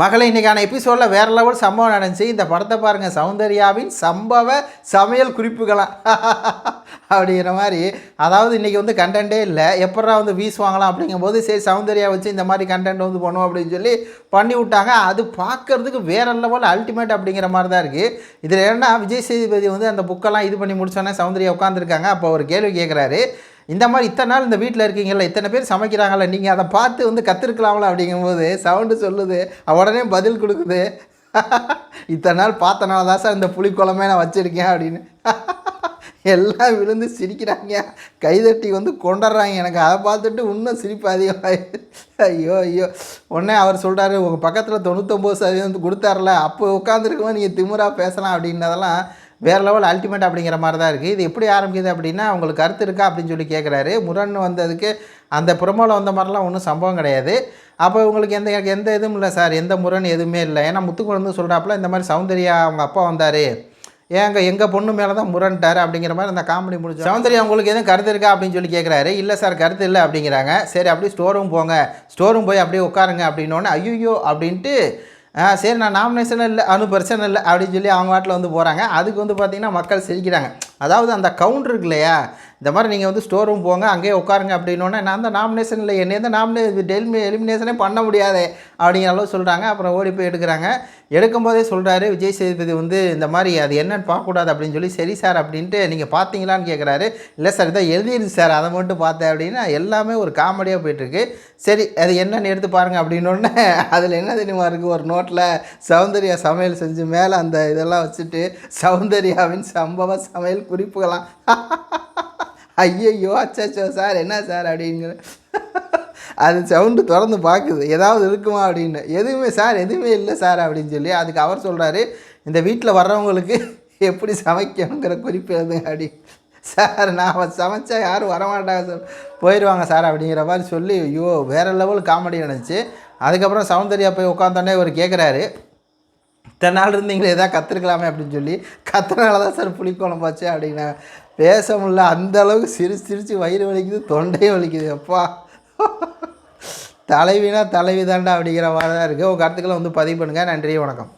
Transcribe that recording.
மகளை இன்றைக்கான எபிசோடில் வேற லெவல் சம்பவம் நடந்துச்சு. இந்த படத்தை பாருங்கள் சௌந்தர்யாவின் சம்பவ சமையல் குறிப்புகளாம் அப்படிங்கிற மாதிரி. அதாவது இன்றைக்கி வந்து கண்டென்ட்டே இல்லை. எப்படா வந்து வீஸ் வாங்கலாம் அப்படிங்கும்போது சரி சௌந்தர்யா வச்சு இந்த மாதிரி கண்டென்ட் வந்து பண்ணுவோம் அப்படின்னு சொல்லி பண்ணி விட்டாங்க. அது பார்க்கறதுக்கு வேற லெவல் அல்டிமேட் அப்படிங்கிற மாதிரி தான் இருக்குது இதில் என்ன விஜய் சேதுபதி வந்து அந்த புக்கெல்லாம் இது பண்ணி முடிச்சோன்னே சௌந்தர்யா உட்காந்துருக்காங்க அப்போ ஒரு கேள்வி கேட்குறாரு இந்த மாதிரி இத்தனை நாள் இந்த வீட்டில் இருக்கீங்களா இத்தனை பேர் சமைக்கிறாங்கள நீங்கள் அதை பார்த்து வந்து கற்றுருக்கலாம்ல அப்படிங்கும்போது சவுண்டு சொல்லுது உடனே பதில் கொடுக்குது. இத்தனை நாள் பார்த்தனால தான் சார் இந்த புளிக்குழம்பே நான் வச்சுருக்கேன் அப்படின்னு. எல்லாம் விழுந்து சிரிக்கிறாங்க. கைதட்டி வந்து கொண்டாடுறாங்க எனக்கு அதை பார்த்துட்டு இன்னும் சிரிப்பு அதிகமாகிடுது ஐயோ ஐயோ. உடனே அவர் சொல்கிறாரு உங்கள் பக்கத்தில் தொண்ணூத்தொம்பது சதவீதம் வந்து கொடுத்தாருல அப்போ உட்காந்துருக்கோம் நீங்கள் திமுறாக பேசலாம் அப்படின்னதெல்லாம் வேறு லெவல் அல்டிமேட் அப்படிங்கிற மாதிரி தான் இருக்குது இது எப்படி ஆரம்பிக்குது அப்படின்னா அவங்களுக்கு கருத்து இருக்கா அப்படின்னு சொல்லி கேட்குறாரு முரண் வந்ததுக்கு அந்த புறமோல வந்த மாதிரிலாம் ஒன்றும் சம்பவம் கிடையாது. அப்போ உங்களுக்கு எந்த எனக்கு எந்த இதுவும் இல்லை சார். எந்த முரண் எதுவுமே இல்லை. ஏன்னா முத்துக்குழந்து சொல்கிறாப்புல இந்த மாதிரி சௌந்தர்யா அவங்க அப்பா வந்தார். ஏங்க எங்கள் பொண்ணு மேலே தான் முரண்ட்டார் அப்படிங்கிற மாதிரி அந்த காமெடி முடிச்சு சௌந்தர்யா உங்களுக்கு எதுவும் கருத்து இருக்கா அப்படின்னு சொல்லி கேட்குறாரு இல்லை சார் கருத்து இல்லை அப்படிங்கிறாங்க. சரி அப்படியே ஸ்டோர் ரூம் போங்க. ஸ்டோர் ரூம் போய் அப்படியே உட்காருங்க அப்படின்னோடனே ஐயோ அப்படின்ட்டு ஆ சரி நான் நாமினேஷன் இல்லை ஒன்றும் பிரச்சனை இல்லை அப்படின்னு சொல்லி அவங்க வாட்டில் வந்து போகிறாங்க அதுக்கு வந்து பார்த்திங்கன்னா மக்கள் சிரிக்கிறாங்க. அதாவது அந்த கவுண்டர் இருக்கு இல்லையா இந்த மாதிரி நீங்கள் வந்து ஸ்டோர் ரூம் போங்க அங்கேயே உட்காருங்க அப்படின்னோடனே நான் தான் நாமினேஷன் இல்லை. என்னை தான் நாமினே டெல்மி எலிமினேஷனே பண்ண முடியாது அப்படிங்கிற அளவு சொல்கிறாங்க அப்புறம் ஓடி போய் எடுக்கிறாங்க. எடுக்கும்போதே சொல்கிறாரு விஜய் சேதுபதி வந்து இந்த மாதிரி அது என்னன்னு பார்க்கக்கூடாது அப்படின்னு சொல்லி சரி சார் அப்படின்ட்டு நீங்கள் பார்த்தீங்களான்னு கேட்குறாரு இல்லை சார் இதான் எழுதிடுது சார் அதை மட்டும் பார்த்தேன் அப்படின்னா எல்லாமே ஒரு காமெடியாக போயிட்டுருக்கு. சரி அது என்னென்னு எடுத்து பாருங்கள் அப்படின்னோடனே அதில் என்ன தெரியுமா இருக்குது ஒரு நோட்டில் சௌந்தர்யா சமையல் செஞ்சு மேலே அந்த இதெல்லாம் வச்சுட்டு சௌந்தர்யாவின் சம்பவ சமையல் குறிப்புகளாம் ஐயையோ அச்சச்சோ சார் என்ன சார் அப்படிங்கிற அது சவுண்டு திறந்து பார்க்குது. ஏதாவது இருக்குமா அப்படின்னு. எதுவுமே சார் எதுவுமே இல்லை சார் அப்படின்னு சொல்லி அதுக்கு அவர் சொல்கிறாரு இந்த வீட்டில் வர்றவங்களுக்கு எப்படி சமைக்கணுங்கிற குறிப்பு எழுதுங்க அப்படி. சார் நான் சமைச்சா யாரும் வரமாட்டாங்க சார். போயிடுவாங்க சார் அப்படிங்கிற மாதிரி சொல்லி ஐயோ வேறு லெவல் காமெடி நினச்சி. அதுக்கப்புறம் சௌந்தர்யா போய் உட்காந்தோடனே அவர் கேட்குறாரு இத்தனை நாள் இருந்தீங்களே எதாவது கற்றுருக்கலாமே அப்படின்னு சொல்லி. கத்துறனால தான் சார் புளிக்குழம்பு போச்சு அப்படின்னா பேச முடியல. அந்த அளவுக்கு சிரிச்சு சிரித்து வயிறு வலிக்குது தொண்டையும் வலிக்குது. அப்பா தலைவினா தலைவி தாண்டா அப்படிங்கிற மாதிரி தான் இருக்குது உங்கள் கருத்துக்களை வந்து பதிவு பண்ணுங்கள் நன்றி வணக்கம்.